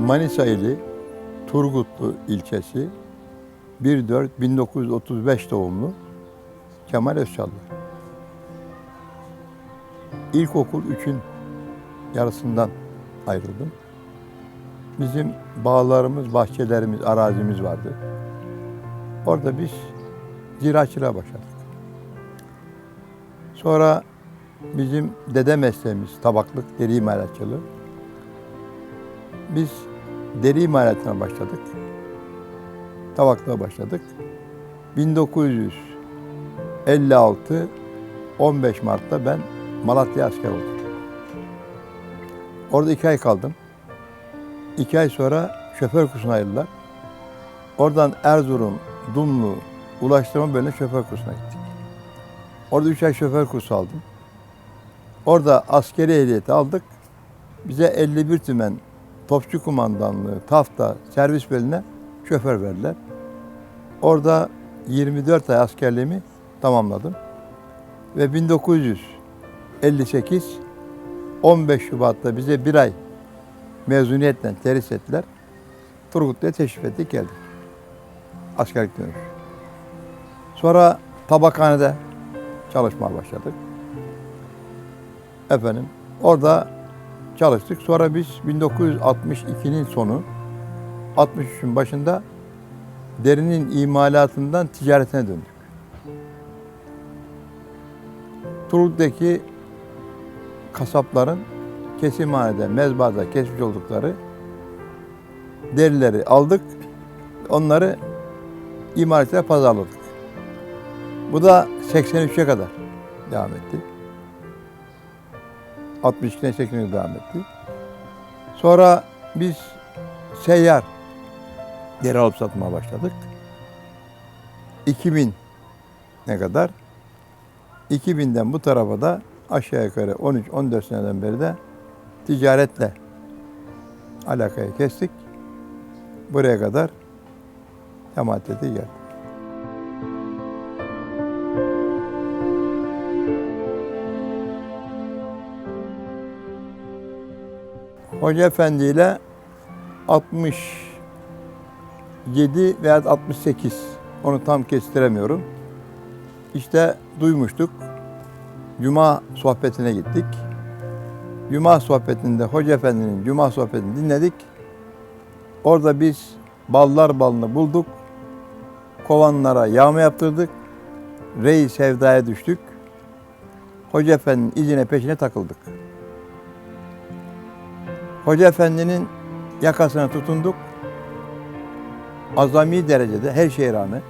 Manisa ili Turgutlu ilçesi 1-4-1935 doğumlu Kemal Özçallı. İlkokul 3'ün yarısından ayrıldım. Bizim bağlarımız, bahçelerimiz, arazimiz vardı. Orada biz ziraatçılığa başladık. Sonra bizim dede mesleğimiz tabaklık, deri imalatçılığı. Biz deri imalatına başladık. Tabaklığa başladık. 1956 15 Mart'ta ben Malatya asker oldum. Orada iki ay kaldım. İki ay sonra şoför kursuna ayrıldılar. Oradan Erzurum, Dumlu, Ulaştırma Bölümüne şoför kursuna gittik. Orada üç ay şoför kursu aldım. Orada askeri ehliyeti aldık. Bize 51 tümen topçu kumandanlığı, TAFTA servis bölümüne şoför verdiler. Orada 24 ay askerliğimi tamamladım. Ve 1958 15 Şubat'ta bize bir ay mezuniyetle terhis ettiler. Turgutlu'ya teşrif ettik geldik. Askerlik dönüşü. Sonra tabakhanede çalışmaya başladık. Efendim orada çalıştık. Sonra biz 1962'nin sonu 63'ün başında derinin imalatından ticaretine döndük. Turgut'taki kasapların kesimhanede, mezbada kesmiş oldukları derileri aldık. Onları imalatçılara pazarladık. Bu da 83'e kadar devam etti. 62'den 80'e devam etti. Sonra biz seyyar deri alıp satmaya başladık. 2000 ne kadar? 2000'den bu tarafa da aşağı yukarı 13-14 seneden beri de ticaretle alakayı kestik. Buraya kadar cemaat dedi Hoca Efendi ile 67 veya 68 onu tam kestiremiyorum. İşte duymuştuk. Cuma sohbetine gittik. Cuma sohbetinde Hoca Efendi'nin Cuma sohbetini dinledik. Orada biz ballar balını bulduk. Kovanlara yağma yaptırdık. Rey sevdaya düştük. Hoca Efendi'nin izine peşine takıldık. Hoca Efendi'nin yakasına tutunduk. Azami derecede her şeye rağmen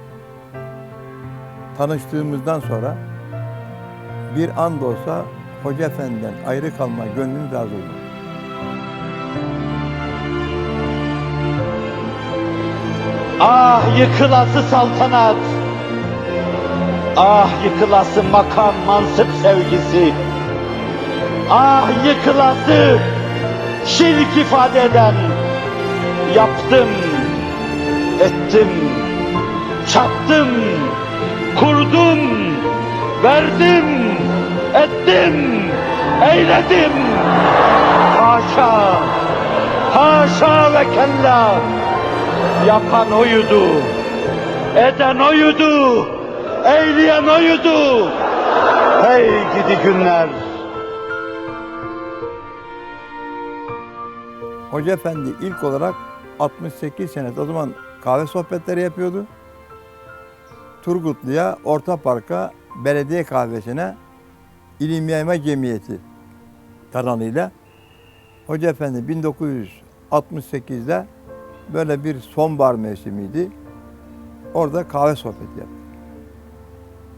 tanıştığımızdan sonra bir an da olsa Hoca Efendi'den ayrı kalma gönlüm razı olmadı. Ah yıkılası saltanat. Ah yıkılası makam mansıp sevgisi. Ah yıkılası şirk ifade eden. Yaptım, ettim, çattım, kurdum, verdim, ettim, eyledim. Haşa, haşa ve kella. Yapan oydu, eden oydu, eyleyen oydu. Hey gidi günler. Hoca Efendi ilk olarak 68 sene o zaman kahve sohbetleri yapıyordu. Turgutlu'ya, Orta Park'a, belediye kahvesine İlim Yayma Cemiyeti kanalıyla Hoca Efendi 1968'de böyle bir sonbahar mevsimiydi. Orada kahve sohbeti yaptı.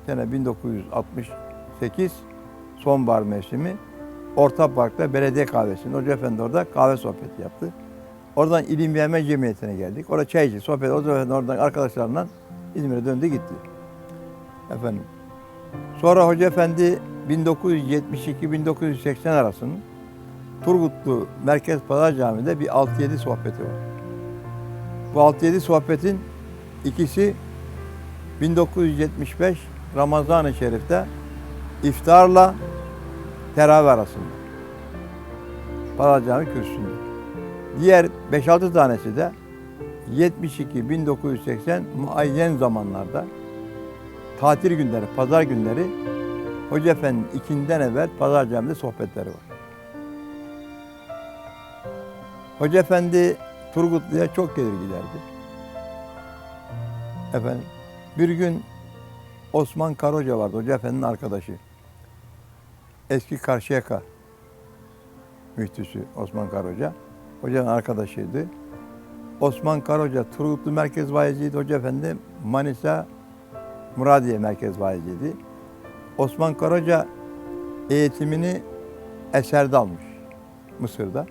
Sene 1968 sonbahar mevsimi Orta Park'ta belediye kahvesinde Hoca Efendi orada kahve sohbeti yaptı. Oradan İlim Yayma Cemiyeti'ne geldik. Orada çay içtik, sohbet. Hoca Efendi oradan arkadaşlarla İzmir'e döndü gitti. Efendim. Sonra Hoca Efendi 1972-1980 arasının Turgutlu Merkez Pazar Camii'de bir 6-7 sohbeti var. Bu 6-7 sohbetin ikisi 1975 Ramazan-ı Şerif'te iftarla teravih arasında. Pazar Camii kürsüsünde. Diğer 5-6 tanesi de 72-1980 muayyen zamanlarda tatil günleri, pazar günleri Hoca Efendi'nin ikinden evvel pazar camide sohbetleri var. Hoca Efendi Turgutlu'ya çok gelir giderdi. Efendim bir gün Osman Karahoca vardı Hoca Efendi'nin arkadaşı. Eski Karşıyaka müftüsü Osman Karahoca. Hoca'nın arkadaşıydı. Osman Karahoca Turgutlu Merkez Vaiziydi. Hoca Efendi Manisa Muradiye Merkez Vaiziydi. Osman Karahoca eğitimini Eser'de almış. Mısır'da.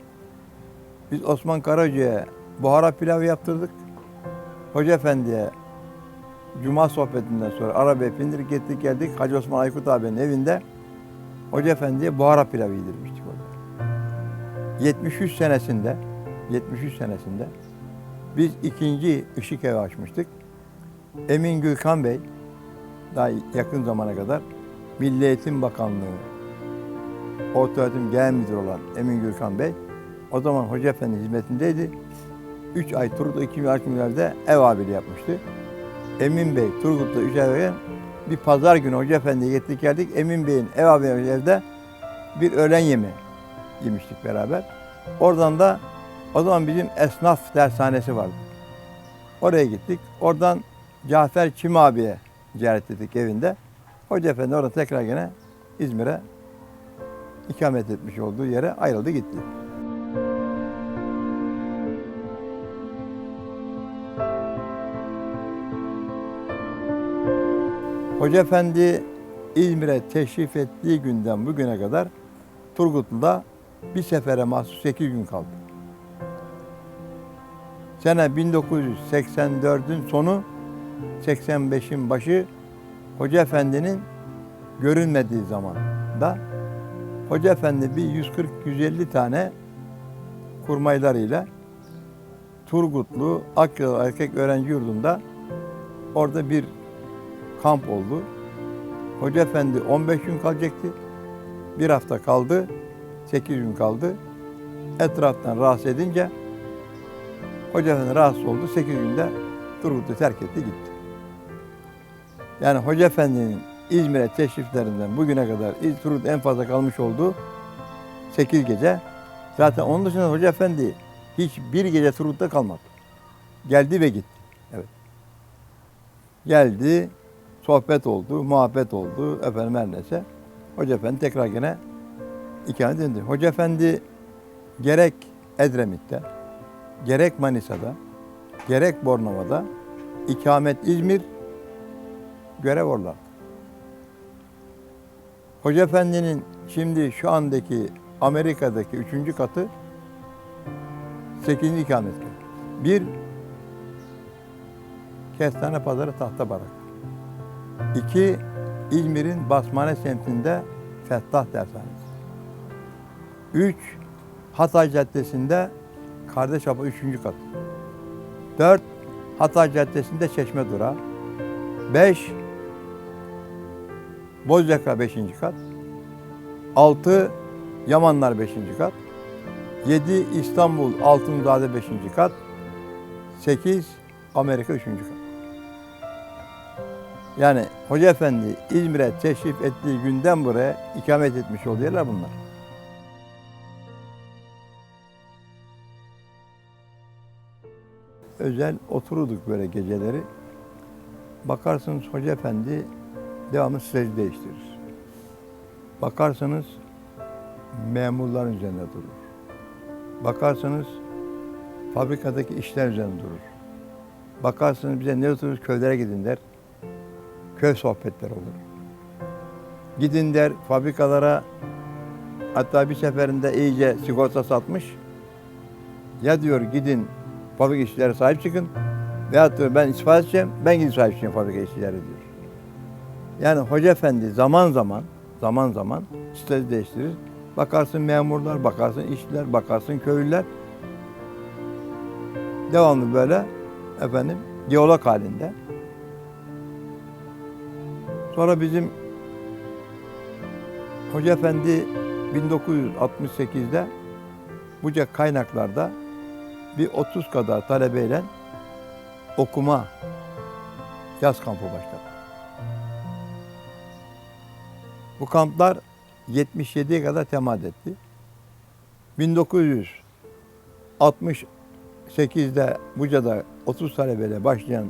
Biz Osman Karahoca'ya buhara pilavı yaptırdık. Hoca Efendi'ye Cuma sohbetinden sonra arabaya bindirip gittik geldik. Hacı Osman Aykut abinin evinde Hoca Efendi'ye buhara pilavı yedirmiştik orada. 73 senesinde 73 senesinde biz ikinci ışık evi açmıştık. Emin Gülkan Bey daha yakın zamana kadar Milli Eğitim Bakanlığı Orta Öğretim Genel Müdürü olan Emin Gürkan Bey o zaman Hoca Efendi hizmetindeydi. 3 ay Turgut'ta 2000'lerde ev abiliği yapmıştı. Emin Bey Turgut'ta 3 ay bir pazar günü Hoca Efendi'ye gittik geldik. Emin Bey'in ev abiliği evde bir öğlen yemeği yemiştik beraber. Oradan da o zaman bizim esnaf dershanesi vardı. Oraya gittik. Oradan Cafer Çim abiye ziyaret ettik evinde. Hoca Efendi orada tekrar gene İzmir'e ikamet etmiş olduğu yere ayrıldı gitti. Hoca Efendi İzmir'e teşrif ettiği günden bugüne kadar Turgutlu'da bir sefere mahsus 8 gün kaldı. Sene 1984'ün sonu 85'in başı Hoca Efendi'nin görünmediği zamanda Hoca Efendi bir 140-150 tane kurmaylarıyla Turgutlu Akyol Erkek Öğrenci Yurdu'nda orada bir kamp oldu. Hoca Efendi 15 gün kalacaktı. Bir hafta kaldı. 8 gün kaldı. Etraftan rahatsız edince Hoca Efendi rahatsız oldu. 8 günde Turgut'u terk etti gitti. Yani Hoca Efendi'nin İzmir'e teşriflerinden bugüne kadar Turgut en fazla kalmış olduğu 8 gece. Zaten onun dışında Hoca Efendi hiç bir gece Turgut'ta kalmadı. Geldi ve gitti. Evet. Geldi, sohbet oldu, muhabbet oldu, efendim her neyse. Hoca Efendi tekrar gene ikamet edildi. Hoca Efendi gerek Edremit'te, gerek Manisa'da, gerek Bornova'da ikamet İzmir, görev orada. Hoca Efendi'nin şimdi şu andaki Amerika'daki üçüncü katı 8. ikametgah. Bir, Kestane Pazarı Tahta Barak. İki, İzmir'in Basmane semtinde Fettah Dershanesi. Üç, Hatay Caddesi'nde Kardeş Apa üçüncü kat. Dört, Hatay Caddesi'nde Çeşme Durağı. Beş, Bozyaka beşinci kat. Altı, Yamanlar beşinci kat. Yedi, İstanbul Altınzade beşinci kat. Sekiz, Amerika üçüncü kat. Yani Hoca Efendi İzmir'e teşrif ettiği günden buraya ikamet etmiş oluyorlar bunlar. Özel otururduk böyle geceleri. Bakarsınız Hoca Efendi devamlı strateji değiştirir. Bakarsanız memurların üzerinde durur. Bakarsanız fabrikadaki işler üzerinde durur. Bakarsınız bize ne otururuz köylere gidin der. Köy sohbetleri olur. Gidin der fabrikalara hatta bir seferinde iyice sigorta satmış. Ya diyor gidin fabrika işçilere sahip çıkın. Veyahut diyor ben istifa edeceğim, ben gidip sahip çıkacağım fabrika işçilere diyor. Yani Hoca Efendi zaman zaman, zaman zaman strateji değiştirir. Bakarsın memurlar, bakarsın işçiler, bakarsın köylüler. Devamlı böyle efendim diyalog halinde. Sonra bizim Hoca Efendi 1968'de Buca kaynaklarda bir 30 kadar talebeyle okuma yaz kampı başladı. Bu kamplar 77'ye kadar temat etti. 1968'de Buca'da 30 talebeyle başlayan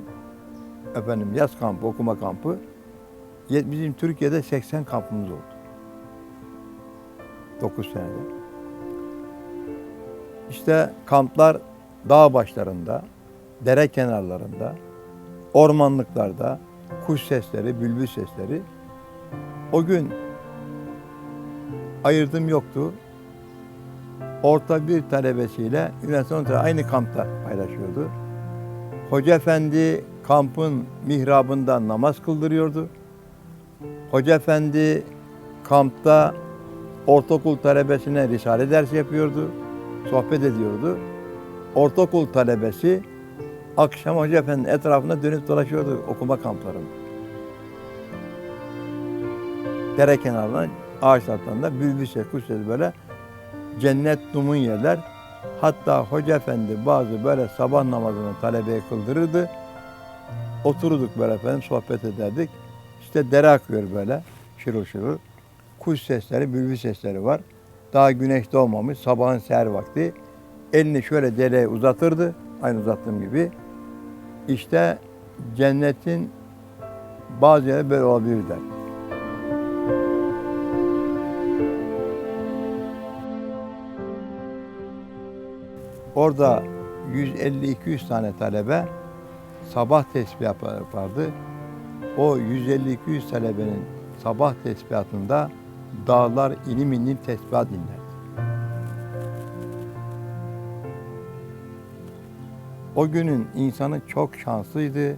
efendim yaz kampı, okuma kampı bizim Türkiye'de 80 kampımız oldu. 9 senede. İşte kamplar dağ başlarında, dere kenarlarında, ormanlıklarda, kuş sesleri, bülbül sesleri. O gün ayırdım yoktu. Orta bir talebesiyle üniversite aynı kampta paylaşıyordu. Hoca efendi kampın mihrabında namaz kıldırıyordu. Hoca efendi kampta ortaokul talebesine risale dersi yapıyordu. Sohbet ediyordu. Ortaokul talebesi akşam hoca efendinin etrafında dönüp dolaşıyordu okuma kamplarında. Dere kenarından, ağaç altlarında bülbül ses, kuş sesi böyle cennet dumun yerler. Hatta hoca efendi bazı böyle sabah namazını talebeye kıldırırdı. Otururduk böyle efendim sohbet ederdik. İşte dere akıyor böyle şırıl şırıl. Kuş sesleri, bülbül sesleri var. Daha güneş doğmamış sabahın seher vakti. Elini şöyle dereye uzatırdı. Aynı uzattığım gibi. İşte cennetin bazı yerleri böyle olabilir der. Orada 150-200 tane talebe sabah tesbih yapardı. O 150-200 talebenin sabah tesbihatında dağlar inim inim tesbihat dinlerdi. O günün insanı çok şanslıydı.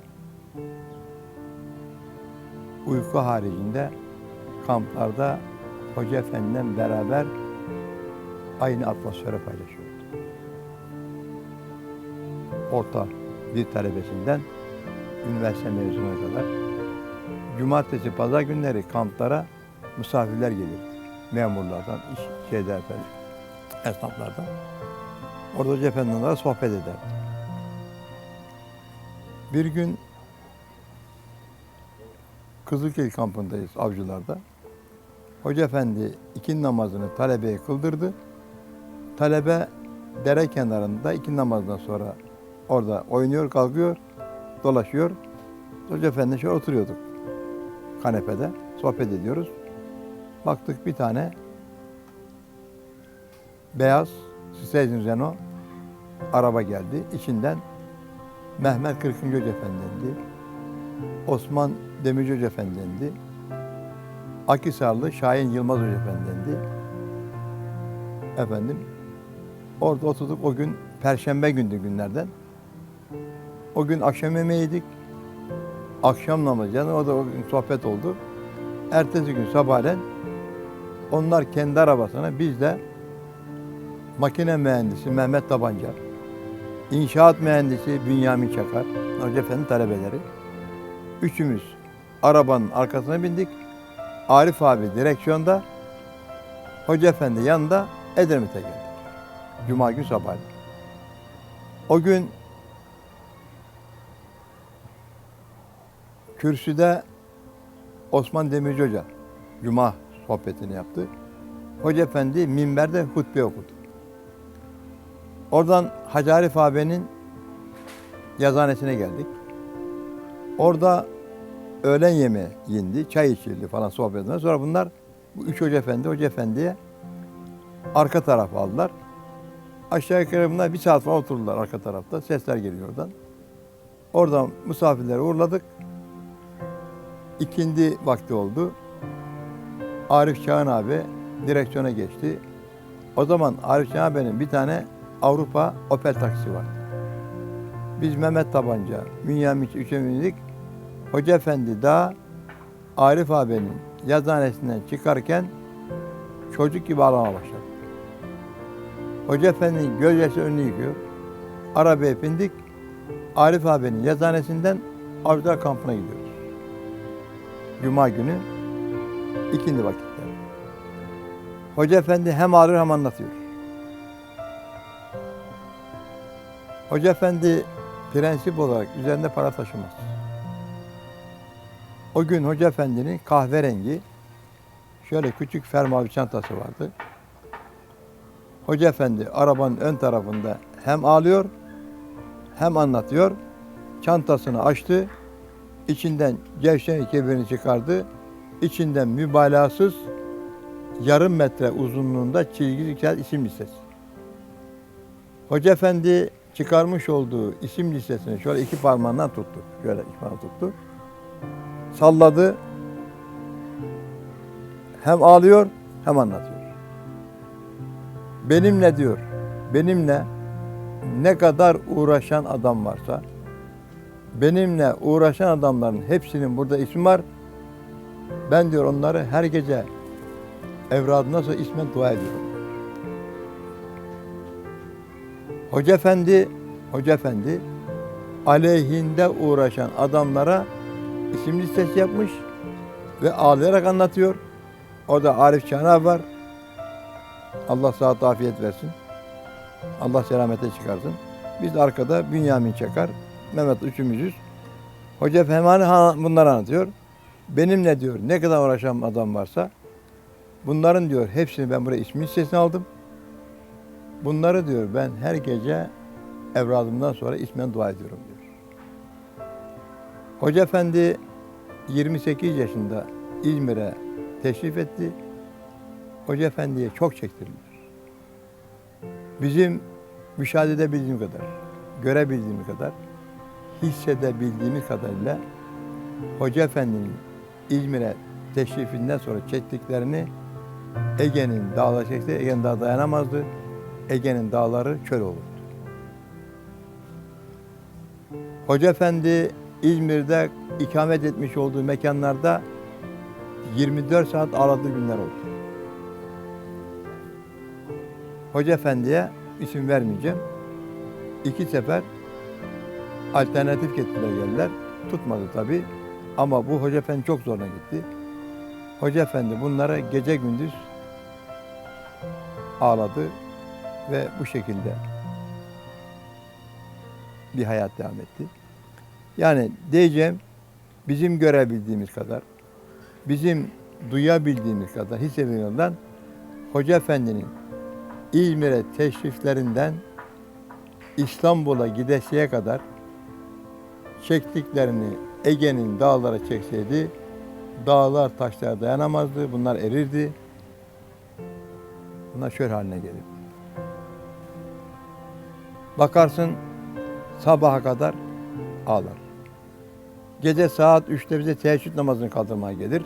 Uyku haricinde kamplarda Hoca Efendi'yle beraber aynı atmosfere paylaşıyordu. Orta bir talebesinden üniversite mezununa kadar cumartesi, pazar günleri kamplara misafirler gelirdi. Memurlardan, iş şeyler efendim, esnaflardan. Orada Hoca Efendi'yle sohbet ederdi. Bir gün Kızılköy kampındayız avcılarda. Hoca Efendi iki namazını talebeye kıldırdı. Talebe dere kenarında iki namazdan sonra orada oynuyor, kalkıyor, dolaşıyor. Hoca Efendi şöyle oturuyorduk kanepede, sohbet ediyoruz. Baktık bir tane beyaz Station Renault araba geldi. İçinden Mehmet Kırkıncı Efendi'ndi. Osman Demirci Hoca Efendi'ndi. Akisarlı Şahin Yılmaz Hoca Efendi'ndi. Efendim, orada oturduk o gün Perşembe gündü günlerden. O gün akşam yemeği yedik. Akşam namazı yani o da o gün sohbet oldu. Ertesi gün sabahleyin onlar kendi arabasına biz de makine mühendisi Mehmet Tabanca, İnşaat mühendisi Bünyamin Çakar, Hoca Efendi talebeleri. Üçümüz arabanın arkasına bindik. Arif abi direksiyonda, Hoca Efendi yanında Edremit'e geldik. Cuma günü sabah. O gün kürsüde Osman Demirci Hoca Cuma sohbetini yaptı. Hoca Efendi minberde hutbe okudu. Oradan Hacı Arif abinin yazhanesine geldik. Orada öğlen yemeği yindi, çay içildi falan sohbetinden. Sonra bunlar bu üç hoca efendi, hoca efendiye arka tarafa aldılar. Aşağı yukarı bunlar bir saat falan oturdular arka tarafta. Sesler geliyor oradan. Oradan misafirleri uğurladık. İkindi vakti oldu. Arif Çağın abi direksiyona geçti. O zaman Arif Çağın abinin bir tane Avrupa Opel taksi var. Biz Mehmet Tabanca, Bünyamin üçe bindik. Hoca Efendi daha Arif abinin yazıhanesinden çıkarken çocuk gibi ağlamaya başladı. Hoca Efendi'nin gözyaşı önünü yıkıyor. Arabaya bindik. Arif abinin yazıhanesinden Avcılar kampına gidiyoruz. Cuma günü ikindi vakitler. Hoca Efendi hem ağrıyor hem anlatıyor. Hoca Efendi prensip olarak üzerinde para taşımaz. O gün Hoca Efendi'nin kahverengi şöyle küçük fermuarlı çantası vardı. Hoca Efendi arabanın ön tarafında hem ağlıyor hem anlatıyor. Çantasını açtı. İçinden gevşen kebirini çıkardı. İçinden mübalağasız yarım metre uzunluğunda çizgili kağıt isim listesi. Hoca Efendi çıkarmış olduğu isim listesini şöyle iki parmağından tuttu. Şöyle iki parmağından tuttu. Salladı. Hem ağlıyor hem anlatıyor. Benimle diyor, benimle ne kadar uğraşan adam varsa, benimle uğraşan adamların hepsinin burada ismi var. Ben diyor onları her gece evradından sonra ismen dua ediyorum. Hoca Efendi, Hoca Efendi aleyhinde uğraşan adamlara isim listesi yapmış ve ağlayarak anlatıyor. Orada Arif Çana var. Allah sıhhat afiyet versin. Allah selamete çıkarsın. Biz arkada Bünyamin Çakar, Mehmet üçümüzüz. Hoca Fehmani bunları anlatıyor. Benimle diyor ne kadar uğraşan adam varsa bunların diyor hepsini ben buraya ismi listesine aldım. Bunları diyor ben her gece evradımdan sonra ismen dua ediyorum diyor. Hoca Efendi 28 yaşında İzmir'e teşrif etti. Hoca Efendi'ye çok çektirilir. Bizim müşahede edebildiğim kadar, görebildiğim kadar, hissedebildiğimiz kadarıyla Hoca Efendi'nin İzmir'e teşrifinden sonra çektiklerini Ege'nin dağları çekti. Ege'nin dağı dayanamazdı. Ege'nin dağları çöl olurdu. Hoca Efendi İzmir'de ikamet etmiş olduğu mekanlarda 24 saat ağladığı günler oldu. Hoca Efendi'ye isim vermeyeceğim. İki sefer alternatif getirdiler geldiler. Tutmadı tabii. Ama bu Hoca Efendi çok zoruna gitti. Hoca Efendi bunlara gece gündüz ağladı ve bu şekilde bir hayat devam etti. Yani diyeceğim bizim görebildiğimiz kadar, bizim duyabildiğimiz kadar, hissedebildiğimizden Hoca Efendi'nin İzmir'e teşriflerinden İstanbul'a gidesiye kadar çektiklerini Ege'nin dağlara çekseydi dağlar taşlara dayanamazdı. Bunlar erirdi. Bunlar şöyle haline gelirdi. Bakarsın sabaha kadar ağlar. Gece saat 3'te bize teheccüd namazını kaldırmaya gelir.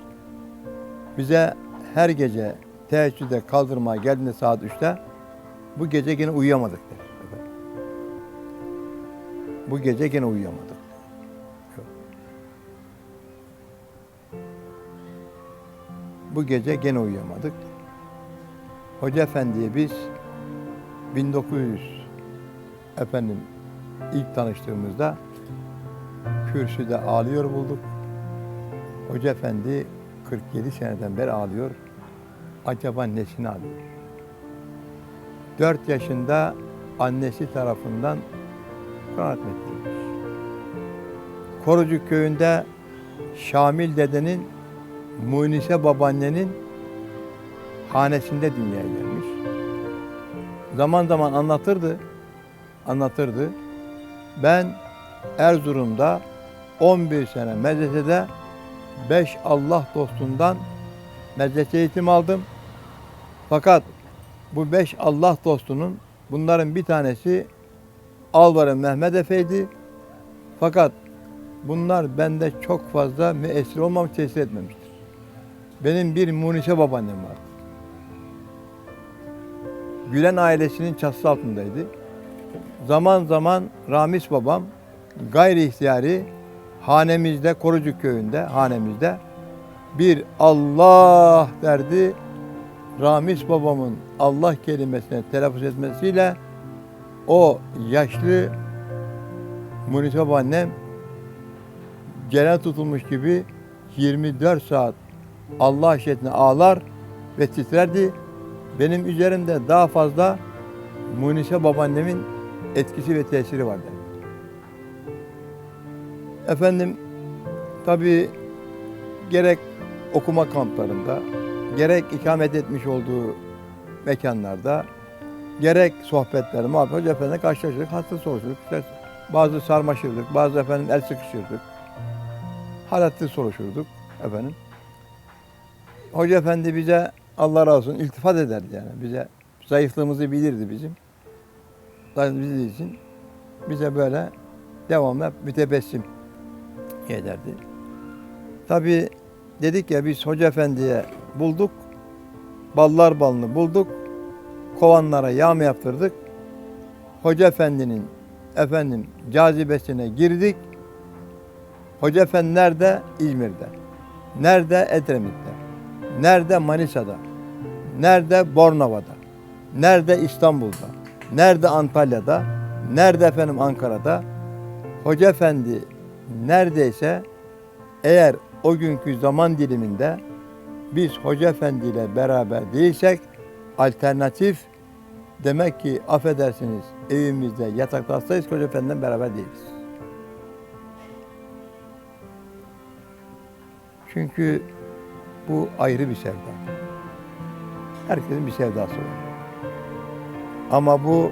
Bize her gece teheccüde kaldırmaya geldiğinde saat 3'te bu gece yine uyuyamadık der. Bu gece yine uyuyamadık. Bu gece gene uyuyamadık. Hoca Efendi'ye biz 1900 efendim ilk tanıştığımızda kürsüde ağlıyor bulduk. Hoca Efendi 47 seneden beri ağlıyor. Acaba nesini ağlıyor? 4 yaşında annesi tarafından Kur'an ettirilmiş. Korucuk köyünde Şamil dedenin, Munise babaannenin hanesinde dünyaya gelmiş. Zaman zaman anlatırdı, anlatırdı. Ben Erzurum'da 11 sene medresede 5 Allah dostundan medrese eğitim aldım. Fakat bu beş Allah dostunun bunların bir tanesi Alvarı Mehmet Efe'ydi. Fakat bunlar bende çok fazla müessir olmamış, tesir etmemiştir. Benim bir Munise babaannem vardı. Gülen ailesinin çatısı altındaydı. Zaman zaman Ramiz babam gayri ihtiyari hanemizde, Korucuk köyünde, hanemizde bir Allah derdi. Ramiz babamın Allah kelimesini telaffuz etmesiyle o yaşlı Munise babaannem gelen tutulmuş gibi 24 saat Allah aşkına ağlar ve titrerdi. Benim üzerimde daha fazla Munise babaannemin etkisi ve tesiri var der. Efendim tabii gerek okuma kamplarında, gerek ikamet etmiş olduğu mekanlarda, gerek sohbetler, muhabbet, Hoca Efendi'yle karşılaşırdık, hasta soruşturduk. İşte bazı sarmaşırdık, bazı efendim el sıkışırdık. Halatlı soruşurduk efendim. Hoca Efendi bize Allah razı olsun iltifat ederdi yani. Bize zayıflığımızı bilirdi bizim. Bizim için bize böyle devamlı mütebessim ederdi. Tabii dedik ya biz Hoca Efendi'ye bulduk. Ballar balını bulduk. Kovanlara yağ yaptırdık? Hoca Efendi'nin efendim cazibesine girdik. Hoca Efendi nerede? İzmir'de. Nerede? Edremit'te. Nerede? Manisa'da. Nerede? Bornova'da. Nerede? İstanbul'da. Nerede? Antalya'da. Nerede efendim? Ankara'da. Hoca Efendi neredeyse eğer o günkü zaman diliminde biz Hoca Efendi ile beraber değilsek alternatif demek ki affedersiniz evimizde yatakta hastayız Hoca Efendi'den beraber değiliz. Çünkü bu ayrı bir sevda. Herkesin bir sevdası var. Ama bu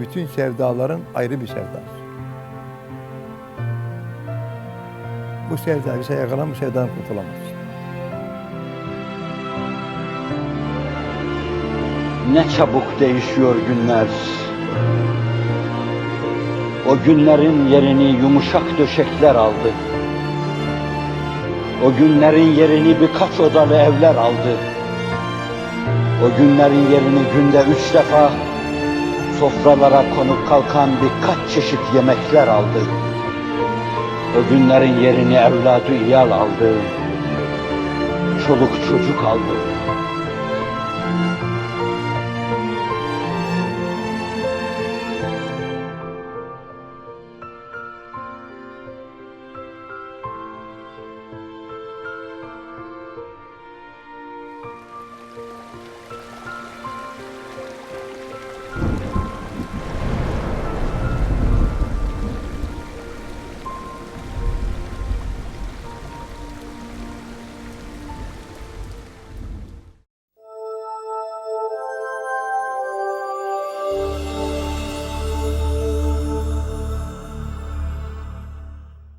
bütün sevdaların ayrı bir sevdası. Bu sevda bize yakalan bu sevdadan kurtulamaz. Ne çabuk değişiyor günler. O günlerin yerini yumuşak döşekler aldı. O günlerin yerini birkaç odalı evler aldı. O günlerin yerini günde üç defa sofralara konup kalkan birkaç çeşit yemekler aldı. O günlerin yerini evladı iyal aldı. Çoluk çocuk aldı.